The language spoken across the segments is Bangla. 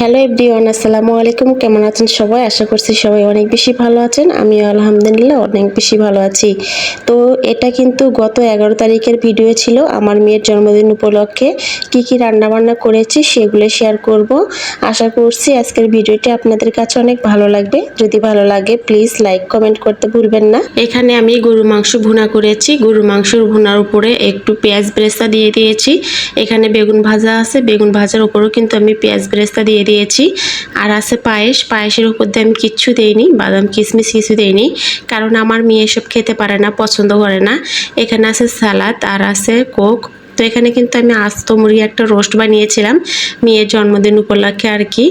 হ্যালো এভরিওয়ান আসসালামু আলাইকুম। কেমন আছেন সবাই? আশা করছি সবাই অনেক বেশি ভালো আছেন। আমি আলহামদুলিল্লাহ অনেক বেশি ভালো আছি। তো এটা কিন্তু গত এগারো তারিখের ভিডিও ছিল আমার মেয়ের জন্মদিন উপলক্ষে। কি কি রান্না বান্না করেছি সেগুলো শেয়ার করব। আশা করছি আজকের ভিডিওটি আপনাদের কাছে অনেক ভালো লাগবে। যদি ভালো লাগে প্লিজ লাইক কমেন্ট করতে ভুলবেন না। এখানে আমি গরু মাংস ভুনা করেছি। গরু মাংসর ভুনার উপরে একটু পেঁয়াজ ব্রেস্তা দিয়ে দিয়েছি। এখানে বেগুন ভাজা আছে। বেগুন ভাজার উপরেও কিন্তু আমি পেঁয়াজ ব্রেস্তা দিয়ে দিয়েছি। আর আছে পায়েস। পায়েসের উপর দিয়ে আমি কিচ্ছু দেইনি। বাদাম, কিশমিশ কিছু দেইনি। কারণ আমার মেয়ে এসব খেতে পারে না, পছন্দ করে না। এখানে আছে সালাদ, আর আছে কোক। তো এখানে কিন্তু আমি আস্ত মুরগি একটা রোস্ট বানিয়েছিলাম মেয়ের জন্মদিন উপলক্ষে আর কি।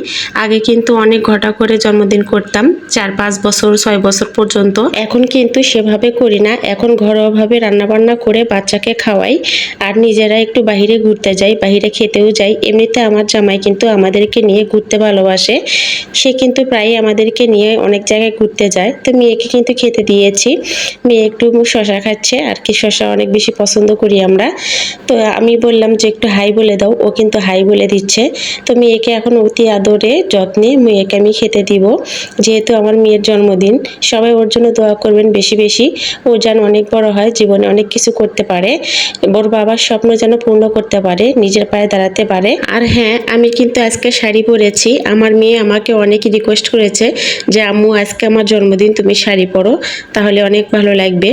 আগে কিন্তু অনেক ঘটা করে জন্মদিন করতাম, চার পাঁচ বছর, ছয় বছর পর্যন্ত। এখন কিন্তু সেভাবে করি না, এখন ঘরোয়াভাবে রান্নাবান্না করে বাচ্চাকে খাওয়াই আর নিজেরা একটু বাহিরে ঘুরতে যাই, বাহিরে খেতেও যাই। এমনিতে আমার জামাই কিন্তু আমাদেরকে নিয়ে ঘুরতে ভালোবাসে। সে কিন্তু প্রায়ই আমাদেরকে নিয়ে অনেক জায়গায় ঘুরতে যায়। তো মেয়েকে কিন্তু খেতে দিয়েছি। মেয়ে একটু শশা খাচ্ছে, আর কি শশা অনেক বেশি পছন্দ করি আমরা। তো আমি বললাম যে একটু হাই বলে দাও, ও কিন্তু হাই বলে দিচ্ছে। তো মেয়েকে এখন অতি আদরে যত্নে মেয়েকে আমি খেতে দিব। যেহেতু আমার মেয়ের জন্মদিন, সবাই ওর জন্য দোয়া করবেন বেশি বেশি। ও যেন অনেক বড় হয়, জীবনে অনেক কিছু করতে পারে। ওর বাবার স্বপ্ন যেন পূর্ণ করতে পারে, নিজের পায়ে দাঁড়াতে পারে। আর হ্যাঁ আমি কিন্তু আজকে শাড়ি পরেছি। আমার মেয়ে আমাকে অনেক রিকোয়েস্ট করেছে যে, আম্মু, আজকে আমার জন্মদিন, তুমি শাড়ি পরো, তাহলে অনেক ভালো লাগবে।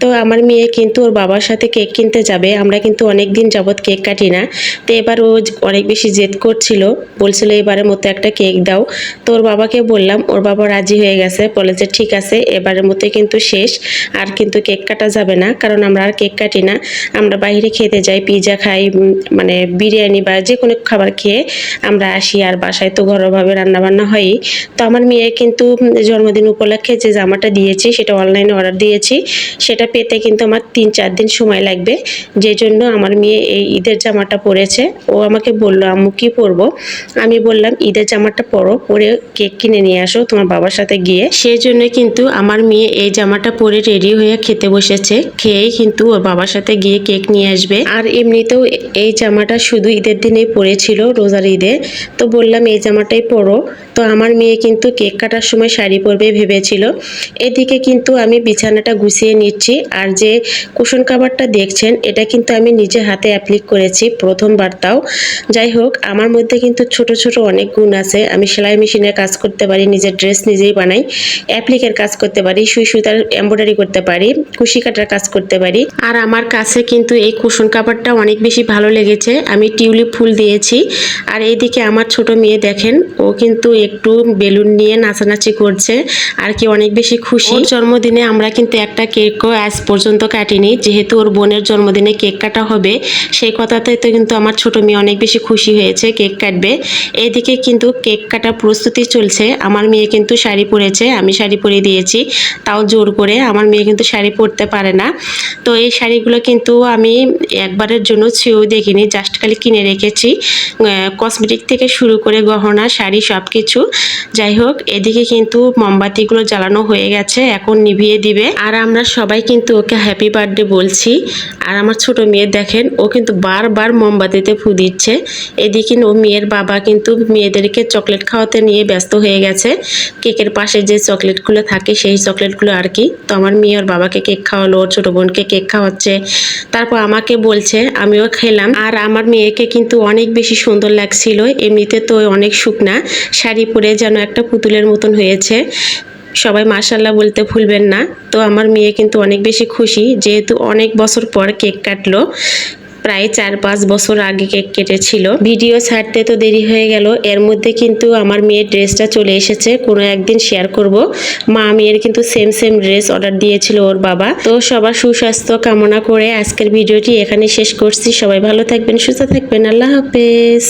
তো আমার মেয়ে কিন্তু ওর বাবার সাথে কেক কিনতে যাবে। আমরা কিন্তু অনেক দিন যাবৎ কেক কাটি না। তো এবার ও অনেক বেশি জেদ করছিল, বলছিল এবারের মতো একটা কেক দাও। তো ওর বাবাকে বললাম, ওর বাবা রাজি হয়ে গেছে, বলে যে ঠিক আছে, এবারের মতো কিন্তু শেষ, আর কিন্তু কেক কাটা যাবে না, কারণ আমরা আর কেক কাটি না। আমরা বাইরে খেতে যাই পিৎজা খাই মানে বিরিয়ানি বা যে কোনো খাবার খেয়ে আমরা আসি, আর বাসায় তো ঘরোয়াভাবে রান্নাবান্না হয়ই। তো আমার মেয়ে কিন্তু জন্মদিন উপলক্ষে যে জামাটা দিয়েছি, সেটা অনলাইনে অর্ডার দিয়েছি। সেটা পেতে কিন্তু আমার তিন চার দিন সময় লাগবে। যে জন্য আমার মেয়ে এই ঈদের জামাটা পরেছে। ও আমাকে বলল, আম্মু, কি পরবো? আমি বললাম, ঈদের জামাটা পরো, পরে কেক কিনে নিয়ে আসো তোমার বাবার সাথে গিয়ে। সেই জন্য কিন্তু আমার মেয়ে এই জামাটা পরে রেডি হয়ে খেতে বসেছে। খেয়েই কিন্তু ওর বাবার সাথে গিয়ে কেক নিয়ে আসবে। আর এমনিতেও এই জামাটা শুধু ঈদের দিনেই পরেছিল, রোজার ঈদে। তো বললাম, এই জামাটাই পরো। তো আমার মেয়ে কিন্তু কেক কাটার সময় শাড়ি পরবে ভেবেছিল। এদিকে কিন্তু আমি বিছানাটা গুছিয়ে নিচ্ছি। আর যে কুশন কাভারটা দেখছেন, এটা কিন্তু আমি নিজে হাতে অ্যাপ্লিক করেছি, প্রথমবার তাও। যাই হোক, আমার মধ্যে কিন্তু ছোট ছোট অনেক গুণ আছে। আমি সেলাই মেশিনে কাজ করতে পারি, নিজের ড্রেস নিজেই বানাই। অ্যাপ্লিকের কাজ করতে পারি, সুই সুতার এমব্রয়ডারি করতে পারি, কুশি কাটার কাজ করতে পারি। আর আমার কাছে কিন্তু এই কুশন কাভারটা অনেক বেশি ভালো লেগেছে। আমি টিউলিপ ফুল দিয়েছি। আর এইদিকে আমার ছোট মেয়ে দেখেন, ও কিন্তু একটু বেলুন নিয়ে নাচানাচি করছে, আর কি অনেক বেশি খুশি। জন্মদিনে আমরা কিন্তু একটা কেকও আজ পর্যন্ত কাটিনি, যেহেতু ওর বোনের জন্মদিনে কেক কাটা হবে। সেই কথাতে তো কিন্তু আমার ছোট মেয়ে অনেক বেশি খুশি হয়েছে কেক কাটবে। এদিকে কিন্তু কেক কাটার প্রস্তুতি চলছে। আমার মেয়ে কিন্তু শাড়ি পরেছে, আমি শাড়ি পরিয়ে দিয়েছি। তাও জোর করে আমার মেয়ে কিন্তু শাড়ি পরতে পারে না। তো এই শাড়িগুলো কিন্তু আমি একবারের জন্য ছেও দেখিনি জাস্ট খালি কিনে রেখেছি। কসমেটিক থেকে শুরু করে গহনা, শাড়ি সব কিছু যাই হোক, এদিকে কিন্তু মোমবাতিগুলো জ্বালানো হয়ে গেছে, এখন নিভিয়ে দিবে। আর আমরা সবাই কিন্তু ওকে হ্যাপি বার্থডে বলছি। আর আমার ছোট মেয়ে দেখেন, ও কিন্তু বারবার মোমবাতিতে ফু দিচ্ছে। এদিকে ও মেয়ের বাবা কিন্তু মেয়েদেরকে চকলেট খাওয়াতে নিয়ে ব্যস্ত হয়ে গেছে। কেকের পাশে যে চকলেটগুলো থাকে, সেই চকলেটগুলো আর কি। তো আমার মেয়ে ওর বাবাকে কেক খাওয়ালো, ওর ছোটো বোনকে কেক খাওয়াচ্ছে। তারপর আমাকে বলছে, আমিও খেলাম। আর আমার মেয়েকে কিন্তু অনেক বেশি সুন্দর লাগছিল। এমনিতে তো অনেক শুকনা, শাড়ি পরে যেন একটা পুতুলের মতন হয়েছে। সবাই মাশাল্লাহ বলতে ভুলবেন না। তো আমার মেয়ে কিন্তু অনেক বেশি খুশি, যেহেতু অনেক বছর পর কেক কাটলো। প্রায় চার পাঁচ বছর আগে কেক কেটেছিল। ভিডিও ছাড়তে তো দেরি হয়ে গেল। এর মধ্যে কিন্তু আমার মেয়ের ড্রেসটা চলে এসেছে, কোনো একদিন শেয়ার করব। মা মেয়ের কিন্তু সেম সেম ড্রেস অর্ডার দিয়েছিল ওর বাবা। তো সবার সুস্বাস্থ্য কামনা করে আজকের ভিডিওটি এখানে শেষ করছি। সবাই ভালো থাকবেন, সুস্থ থাকবেন। আল্লাহ হাফেজ।